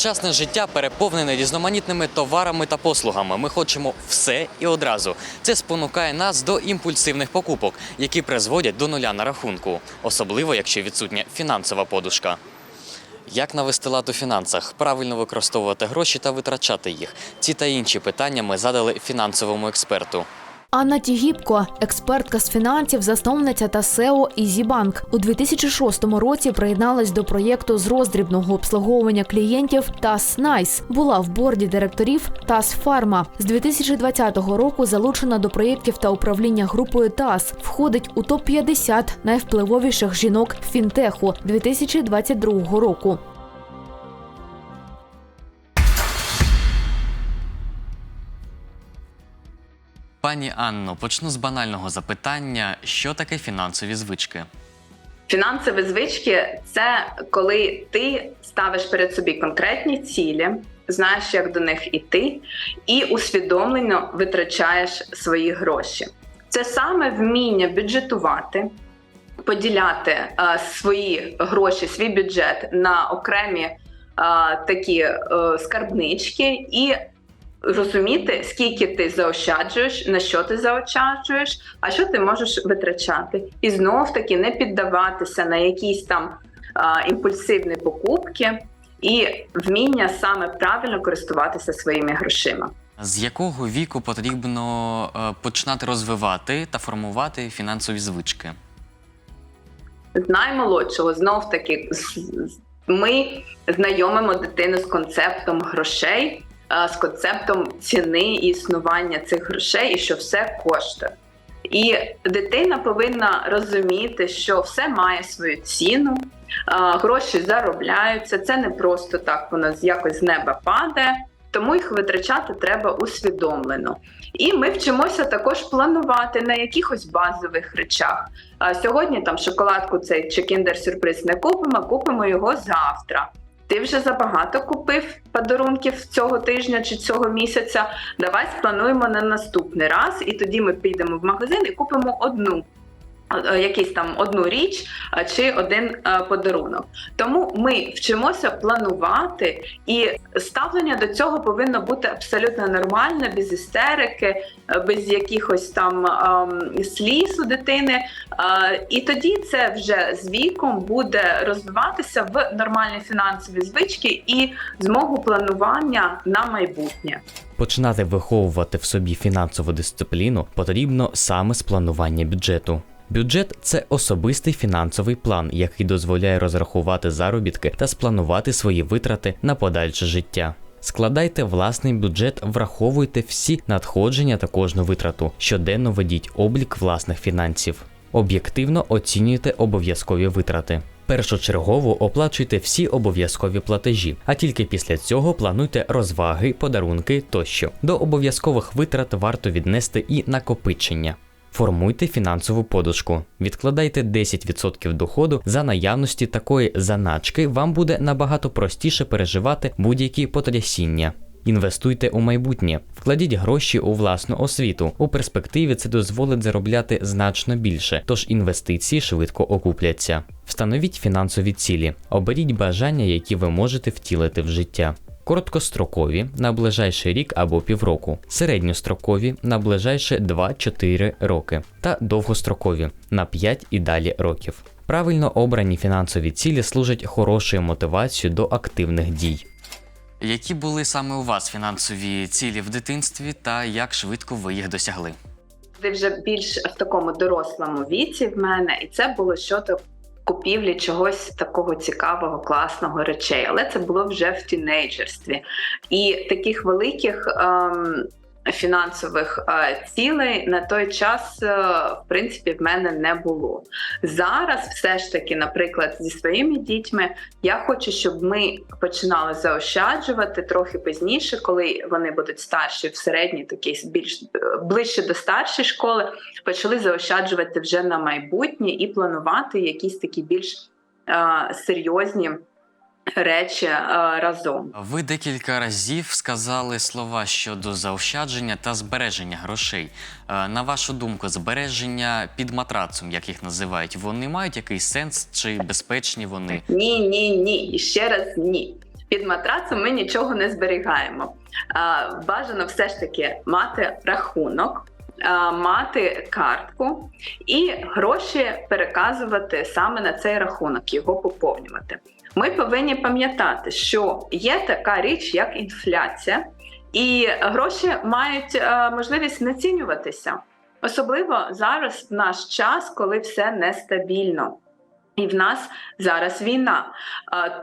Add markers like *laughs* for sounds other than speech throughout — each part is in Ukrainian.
Сучасне життя переповнене різноманітними товарами та послугами. Ми хочемо все і одразу. Це спонукає нас до імпульсивних покупок, які призводять до нуля на рахунку, особливо якщо відсутня фінансова подушка. Як навести лад у фінансах, правильно використовувати гроші та витрачати їх? Ці та інші питання ми задали фінансовому експерту. Анна Тігіпко, експертка з фінансів, засновниця та СЕО «Ізібанк», у 2006 році приєдналась до проєкту з роздрібного обслуговування клієнтів ТАС Найс. Була в борді директорів ТАС Фарма. З 2020 року залучена до проєктів та управління групою ТАС. Входить у топ 50 найвпливовіших жінок фінтеху 2022 року. Пані Анно, почну з банального запитання: що таке фінансові звички? Фінансові звички це коли ти ставиш перед собі конкретні цілі, знаєш, як до них іти, і усвідомлено витрачаєш свої гроші. Це саме вміння бюджетувати, поділяти е, свої гроші, свій бюджет на окремі е, такі е, скарбнички і розуміти, скільки ти заощаджуєш, на що ти заощаджуєш, а що ти можеш витрачати. І знов таки не піддаватися на якісь там а, імпульсивні покупки і вміння саме правильно користуватися своїми грошима. З якого віку потрібно е, починати розвивати та формувати фінансові звички? З наймолодшого знов таки ми знайомимо дитину з концептом грошей, з концептом ціни і існування цих грошей, і що все коштує. І дитина повинна розуміти, що все має свою ціну, е, гроші заробляються. Це не просто так, воно якось з неба падає, тому їх витрачати треба усвідомлено. І ми вчимося також планувати на якихось базових речах. Сьогодні там шоколадку цей чи кіндер-сюрприз не купимо, купимо його завтра. Ти вже забагато купив подарунків цього тижня чи цього місяця. Давай сплануємо на наступний раз, і тоді ми підемо в магазин і купимо одну. Е, Якийсь там одну річ чи один е, подарунок. Тому ми вчимося планувати, і ставлення до цього повинно бути абсолютно нормальне, без істерики, е, без якихось там ем, сліз у дитини. Е, І тоді це вже з віком буде розвиватися в нормальні фінансові звички і змогу планування на майбутнє. Починати виховувати в собі фінансову дисципліну потрібно саме з планування бюджету. Бюджет це особистий фінансовий план, який дозволяє розрахувати заробітки та спланувати свої витрати на подальше життя. Складайте власний бюджет, враховуйте всі надходження та кожну витрату. Щоденно ведіть облік власних фінансів. Об'єктивно оцінюйте обов'язкові витрати. Першочергово оплачуйте всі обов'язкові платежі, а тільки після цього плануйте розваги, подарунки тощо. До обов'язкових витрат варто віднести і накопичення. Формуйте фінансову подушку. Відкладайте 10% доходу за наявності такої заначки, вам буде набагато простіше переживати будь-які потрясіння. Інвестуйте у майбутнє, вкладіть гроші у власну освіту. У перспективі це дозволить заробляти значно більше, тож інвестиції швидко окупляться. Встановіть фінансові цілі, оберіть бажання, які ви можете втілити в життя. Короткострокові на ближайший рік або півроку, середньострокові на ближайші 2-4 роки та довгострокові на 5 і далі років. Правильно обрані фінансові цілі служать хорошою мотивацією до активних дій. Які були саме у вас фінансові цілі в дитинстві та як швидко ви їх досягли? Ти вже більш в такому дорослому віці в мене, і це було щодо купівлі чогось такого цікавого, класного речей. Але це було вже в тінейджерстві. І таких великих. Ем, Фінансових е, цілей на той час, е, в принципі, в мене не було. Зараз, все ж таки, наприклад, зі своїми дітьми, я хочу, щоб ми починали заощаджувати трохи пізніше, коли вони будуть старші в середній, такі більш е, ближче до старшої школи, почали заощаджувати вже на майбутнє і планувати якісь такі більш серйозні речі е, разом. Ви декілька разів сказали слова щодо заощадження та збереження грошей. Е, На вашу думку, збереження під матрацом, як їх називають, вони мають якийсь сенс чи безпечні вони? Ні, ні, ні. Ще раз ні. Під матрацом ми нічого не зберігаємо. Бажано все ж таки мати рахунок, мати картку і гроші переказувати саме на цей рахунок, його поповнювати. Ми повинні пам'ятати, що є така річ, як інфляція, і гроші мають е, можливість знецінюватися, особливо зараз в наш час, коли все нестабільно. І в нас зараз війна.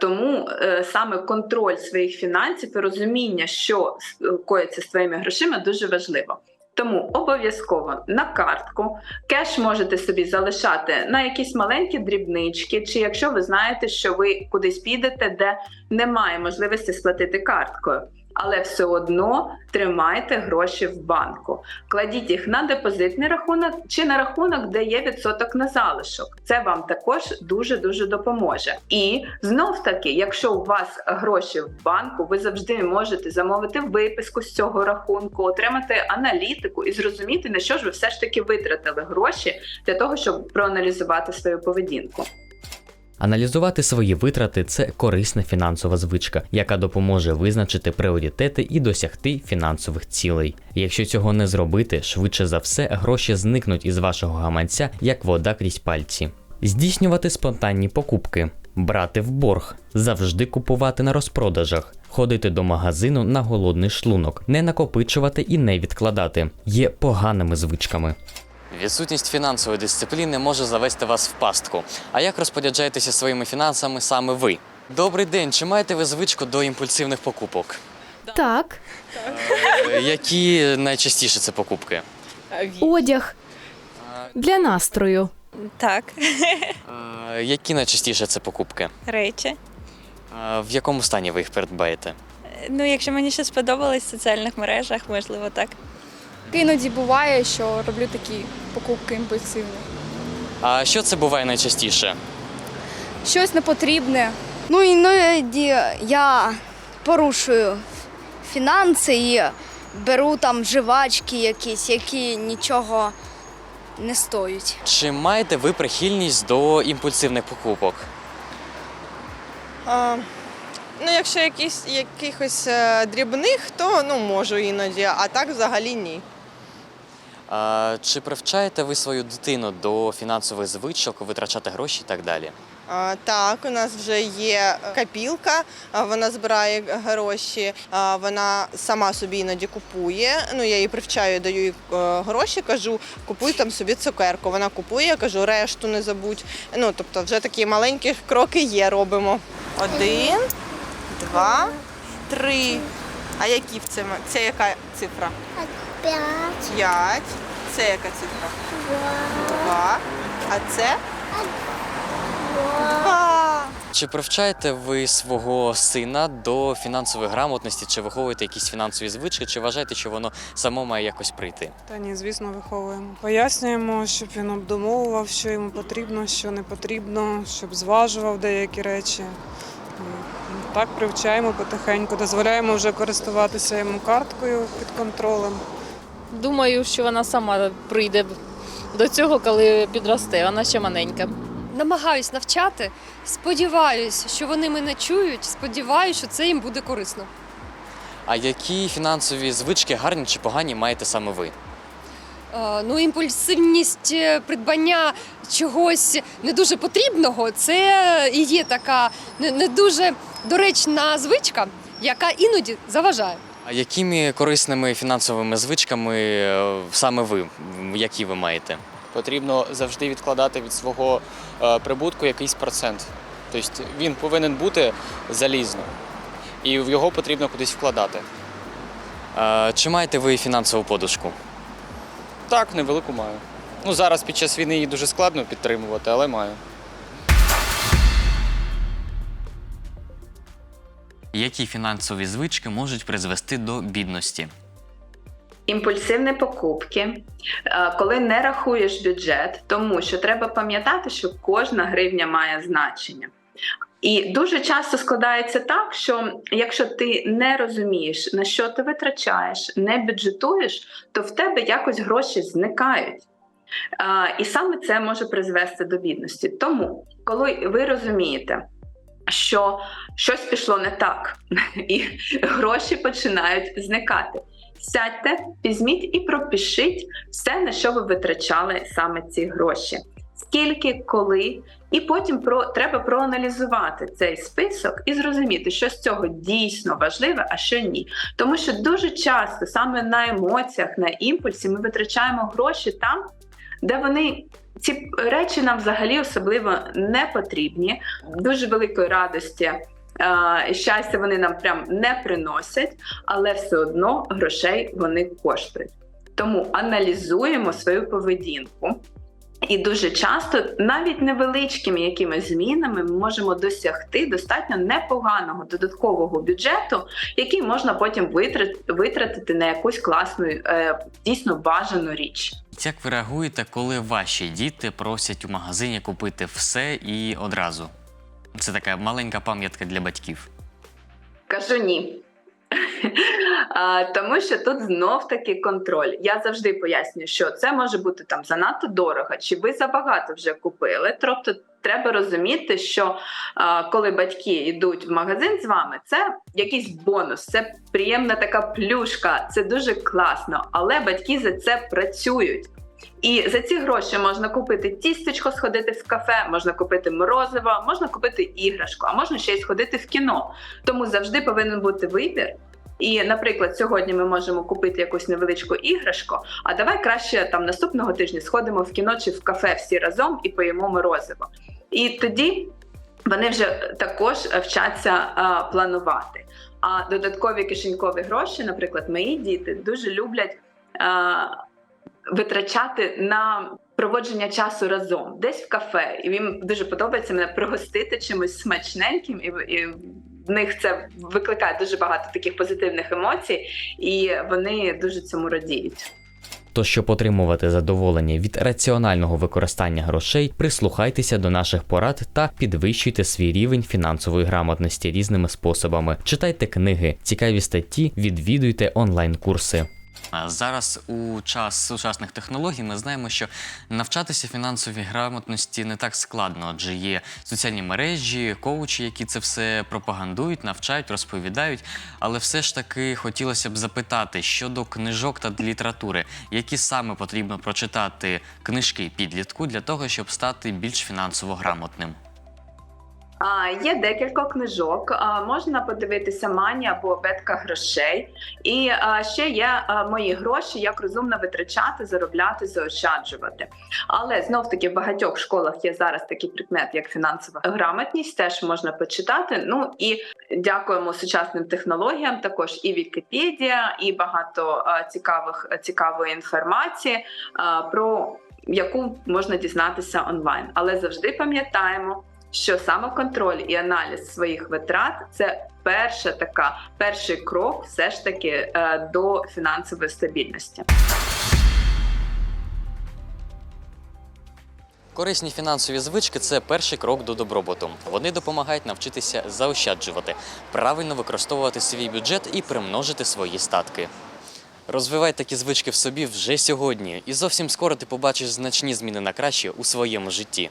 Тому е, саме контроль своїх фінансів і розуміння, що коїться з твоїми грошима, дуже важливо. Тому обов'язково на картку кеш можете собі залишати на якісь маленькі дрібнички, чи якщо ви знаєте, що ви кудись підете, де немає можливості сплатити карткою. Але все одно тримайте гроші в банку, кладіть їх на депозитний рахунок чи на рахунок, де є відсоток на залишок. Це вам також дуже дуже допоможе. І знов таки, якщо у вас гроші в банку, ви завжди можете замовити виписку з цього рахунку, отримати аналітику і зрозуміти, на що ж ви все ж таки витратили гроші для того, щоб проаналізувати свою поведінку. Аналізувати свої витрати це корисна фінансова звичка, яка допоможе визначити пріоритети і досягти фінансових цілей. Якщо цього не зробити, швидше за все гроші зникнуть із вашого гаманця, як вода крізь пальці. Здійснювати спонтанні покупки, брати в борг, завжди купувати на розпродажах, ходити до магазину на голодний шлунок, не накопичувати і не відкладати є поганими звичками. Відсутність фінансової дисципліни може завести вас в пастку. А як розпоряджаєтеся своїми фінансами саме ви? Добрий день, чи маєте ви звичку до імпульсивних покупок? Так, Е, Які найчастіше це покупки? одяг для настрою. Так, Е, Які найчастіше це покупки? речі. Е, В якому стані ви їх придбаєте? Ну, якщо мені щось сподобалось в соціальних мережах, можливо, так. Іноді буває, що роблю такі покупки імпульсивні. А що це буває найчастіше? Щось непотрібне. Ну іноді я порушую фінанси і беру там жвачки якісь, які нічого не стоять. Чи маєте ви прихильність до імпульсивних покупок? А, ну, якщо якісь, якихось е, дрібних, то ну, можу іноді, а так взагалі ні. Чи привчаєте ви свою дитину до фінансових звичок, витрачати гроші і так далі? Так, у нас вже є копілка, вона збирає гроші, вона сама собі іноді купує. Ну, я її привчаю, даю їй е, гроші, кажу, купуй там собі цукерку. Вона купує, я кажу, решту не забудь. Ну, тобто, вже такі маленькі кроки є, робимо. Один, два, три. А які в цьому? Це яка цифра? П'ять, П'ять. Це яка цифра? Два. А це? Два. Чи привчаєте ви свого сина до фінансової грамотності, чи виховуєте якісь фінансові звички, чи вважаєте, що воно само має якось прийти? Та ні, звісно, виховуємо. Пояснюємо, щоб він обдумовував, що йому потрібно, що не потрібно, щоб зважував деякі речі. Так привчаємо потихеньку, дозволяємо вже користуватися йому карткою під контролем. Думаю, що вона сама прийде до цього, коли підросте. Вона ще маленька. намагаюсь навчати. Сподіваюсь, що вони мене чують. Сподіваюсь, що це їм буде корисно. А які фінансові звички, гарні чи погані, маєте саме ви? Е, Ну, імпульсивність е, придбання чогось не дуже потрібного це і є така не, не дуже доречна звичка, яка іноді заважає. А якими корисними фінансовими звичками е, саме ви, які ви маєте? потрібно завжди відкладати від свого е, прибутку якийсь процент. Тобто він повинен бути залізно, і в його потрібно кудись вкладати. А, чи маєте ви фінансову подушку? Так, невелику маю. Ну зараз під час війни її дуже складно підтримувати, але маю. Які фінансові звички можуть призвести до бідності? Імпульсивні покупки, е, коли не рахуєш бюджет, тому що треба пам'ятати, що кожна гривня має значення. І дуже часто складається так, що якщо ти не розумієш, на що ти витрачаєш, не бюджетуєш, то в тебе якось гроші зникають. І саме це може призвести до бідності. Тому, коли ви розумієте, що щось пішло не так, *laughs* і гроші починають зникати. Сядьте, візьміть і пропишіть все, на що ви витрачали саме ці гроші. Скільки, коли, і потім про треба проаналізувати цей список і зрозуміти, що з цього дійсно важливе, а що ні. Тому що дуже часто саме на емоціях, на імпульсі ми витрачаємо гроші там, де вони. Ці речі нам взагалі особливо не потрібні. Дуже великої радості е, щастя вони нам прям не приносять, але все одно грошей вони коштують. Тому аналізуємо свою поведінку. І дуже часто навіть невеличкими якимись змінами ми можемо досягти достатньо непоганого додаткового бюджету, який можна потім витрат- витратити на якусь класну, е, дійсно бажану річ. Як ви реагуєте, коли ваші діти просять у магазині купити все і одразу? Це така маленька пам'ятка для батьків. Кажу ні. *laughs* Тому що тут знов таки контроль. Я завжди пояснюю, що це може бути там занадто дорого, чи ви забагато вже купили. Тобто треба розуміти, що коли батьки йдуть в магазин з вами, це якийсь бонус, це приємна така плюшка, це дуже класно, але батьки за це працюють. І за ці гроші можна купити тістечко, сходити в кафе, можна купити морозиво, можна купити іграшку, а можна ще й сходити в кіно. Тому завжди повинен бути вибір. І, наприклад, сьогодні ми можемо купити якусь невеличку іграшку, а давай краще там наступного тижня сходимо в кіно чи в кафе всі разом і поїмо морозиво. І тоді вони вже також вчаться а, планувати. А додаткові кишенькові гроші, наприклад, мої діти дуже люблять. А, витрачати на проводження часу разом, десь в кафе, і їм дуже подобається мене пригостити чимось смачненьким, і, і в них це викликає дуже багато таких позитивних емоцій, і вони дуже цьому радіють. То щоб отримувати задоволення від раціонального використання грошей, прислухайтеся до наших порад та підвищуйте свій рівень фінансової грамотності різними способами. Читайте книги, цікаві статті, відвідуйте онлайн-курси. Зараз у час сучасних технологій ми знаємо, що навчатися фінансовій грамотності не так складно, адже є соціальні мережі, коучі, які це все пропагандують, навчають, розповідають. Але все ж таки хотілося б запитати щодо книжок та літератури, які саме потрібно прочитати книжки підлітку для того, щоб стати більш фінансово грамотним. А, є декілька книжок. Можна подивитися мані або абетка грошей. І ще є мої гроші, як розумно витрачати, заробляти, заощаджувати. Але знов таки в багатьох школах є зараз такий предмет, як фінансова грамотність. Теж можна почитати. Ну і дякуємо сучасним технологіям. Також і Вікіпедія, і багато цікавих цікавої інформації про яку можна дізнатися онлайн. Але завжди пам'ятаємо що самоконтроль і аналіз своїх витрат це перша така, перший крок, все ж таки е, до фінансової стабільності. Корисні фінансові звички це перший крок до добробуту. Вони допомагають навчитися заощаджувати, правильно використовувати свій бюджет і примножити свої статки. Розвивай такі звички в собі вже сьогодні, і зовсім скоро ти побачиш значні зміни на краще у своєму житті.